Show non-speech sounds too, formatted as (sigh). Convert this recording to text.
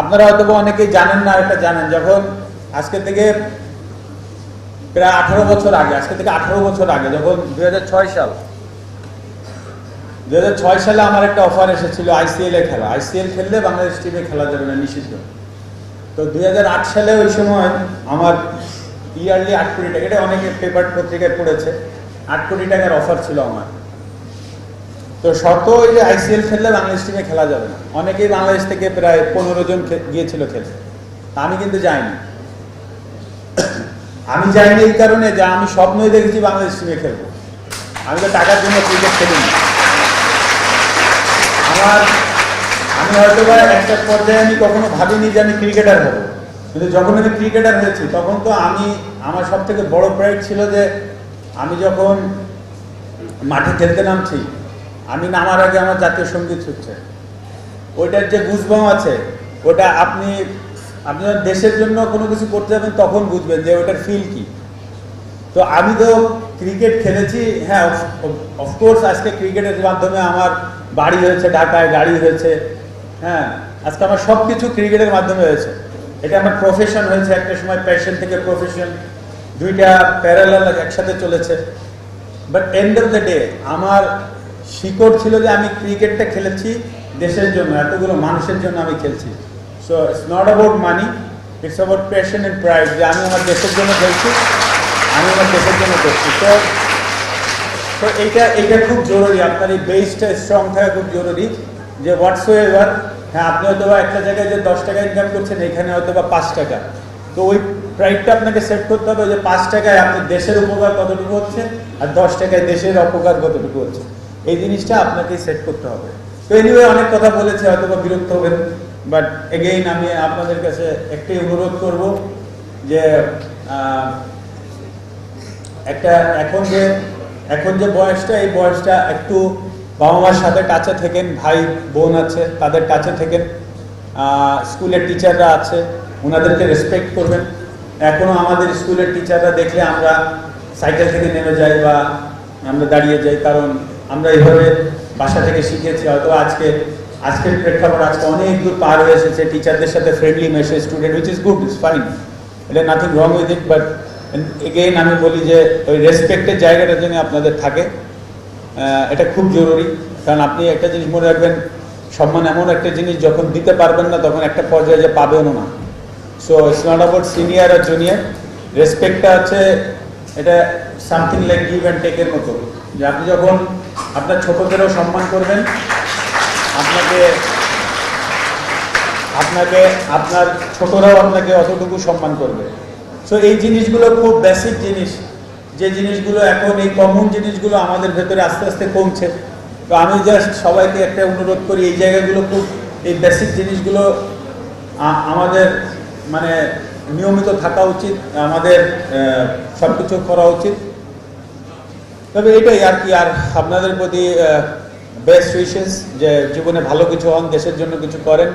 আপনারা হয়তো অনেকেই জানেন না এটা জানেন। যখন আজকে থেকে প্রায় আঠারো বছর আগে আজকে থেকে আঠারো বছর আগে যখন দু হাজার ছয় সাল। দুই হাজার ছয় সালে আমার একটা অফার এসেছিল আইসিএল এ খেলা। আইসিএল খেললে বাংলাদেশ টিমে খেলা যাবে না নিষিদ্ধ। তো দুই হাজার আট সালে ওই সময় আমার ইয়ারলি আট কোটি টাকা এটা অনেকে পেপার পত্রিকায় পড়েছে আট কোটি টাকার অফার ছিল আমার। তো শর্ত ওই যে আইসিএল খেললে বাংলাদেশ টিমে খেলা যাবে না। অনেকেই বাংলাদেশ থেকে প্রায় পনেরো জন গিয়েছিল খেলতে। আমি কিন্তু যাইনি। (coughs) আমি যাইনি এই কারণে যে আমি স্বপ্নই দেখেছি বাংলাদেশ টিমে খেলব। আমি তো টাকার জন্য ক্রিকেট খেলিনি। আমার আমি হয়তো বা একটা পর্যায়ে আমি কখনো ভাবিনি যে আমি ক্রিকেটার হব। কিন্তু যখন আমি ক্রিকেটার হয়েছি, তখন তো আমি আমার সব থেকে বড় প্রাইড ছিল যে আমি যখন মাঠে খেলতে নামছি আমি নামার আগে আমার জাতীয় সংগীত হচ্ছে। ওইটার যে গুজবাম আছে, ওটা আপনি আপনার দেশের জন্য কোনো কিছু করতে যাবেন, তখন বুঝবেন যে ওটার ফিল কি। তো আমি তো ক্রিকেট খেলেছি হ্যাঁ অফকোর্স আজকে ক্রিকেটের মাধ্যমে আমার বাড়ি হয়েছে, ঢাকায় গাড়ি হয়েছে হ্যাঁ আজকে আমার সব কিছু ক্রিকেটের মাধ্যমে হয়েছে। এটা আমার প্রফেশন হয়েছে, একটা সময় প্যাশন থেকে প্রফেশন দুইটা প্যারালাল একসাথে চলেছে। But end of the day আমার শিকড় ছিল যে আমি ক্রিকেটটা খেলেছি দেশের জন্য, এতগুলো মানুষের জন্য আমি খেলছি। So it's not about money it's about passion and pride যে আমি আমার দেশের জন্য খেলছি, আমি আমার দেশের জন্য করছি। তো তো এইটা এইটা খুব জরুরি, আপনার এই বেসটা স্ট্রং থাকা খুব জরুরি, যে হোয়াটস এভার হ্যাঁ আপনি হয়তো বা একটা জায়গায় যে দশ টাকা ইনকাম করছেন, এখানে হয়তো বা পাঁচ টাকা। তো ওই প্রাইডটা আপনাকে সেট করতে হবে যে পাঁচ টাকায় আপনি দেশের উপকার কতটুকু হচ্ছে, আর দশ টাকায় দেশের অপকার কতটুকু হচ্ছে। এই জিনিসটা আপনাকে সেট করতে হবে। তো এনিওয়ে অনেক কথা বলেছে হয়তো বা বিরক্ত হবেন বাট এগেইন আমি আপনাদের কাছে একটাই অনুরোধ করব যে একটা এখন যে এখন যে বয়সটা, এই বয়সটা একটু বাবা মার সাথে টাচে থেকেন, ভাই, বোন আছে, তাদের টাচে থেকেন স্কুলের টিচাররা আছে ওনাদেরকে রেসপেক্ট করবেন। এখনও আমাদের স্কুলের টিচাররা দেখলে আমরা সাইকেল থেকে নেমে যাই বা আমরা দাঁড়িয়ে যাই, কারণ আমরা এইভাবে বাসা থেকে শিখেছি, হয়তো আজকে, আজকের প্রেক্ষাপট আজকে অনেক দূর পার হয়ে এসেছে টিচারদের সাথে ফ্রেন্ডলি মেসে student which is good is fine এটা nothing wrong with it but again আমি বলি যে, ওই রেসপেক্টের জায়গাটা যেন আপনাদের থাকে এটা খুব জরুরি, কারণ আপনি একটা জিনিস মনে রাখবেন, সম্মান এমন একটা জিনিস যখন দিতে পারবেন না, তখন একটা পর্যায়ে যে পাবেনও না। So it's not about senior R junior রেসপেক্টটা হচ্ছে, এটা সামথিং লাইক গিভ অ্যান্ড টেকের মতো। যে আপনি যখন আপনার ছোটদেরও সম্মান করবেন। আপনাকে আপনাকে, আপনার ছোটরাও আপনাকে অতটুকু সম্মান করবে। সো এই জিনিসগুলো খুব বেসিক জিনিস। যে জিনিসগুলো এখন, এই কমন জিনিসগুলো আমাদের ভেতরে আস্তে আস্তে কমছে। তো আমি জাস্ট সবাইকে একটা অনুরোধ করি, এই জায়গাগুলো খুব, এই বেসিক জিনিসগুলো আমাদের মানে নিয়মিত থাকা উচিত, আমাদের সব কিছু করা উচিত। তবে এটাই আর কি, আর আপনাদের প্রতি বেস্ট উইশেস যে জীবনে ভালো কিছু হন, দেশের জন্য কিছু করেন।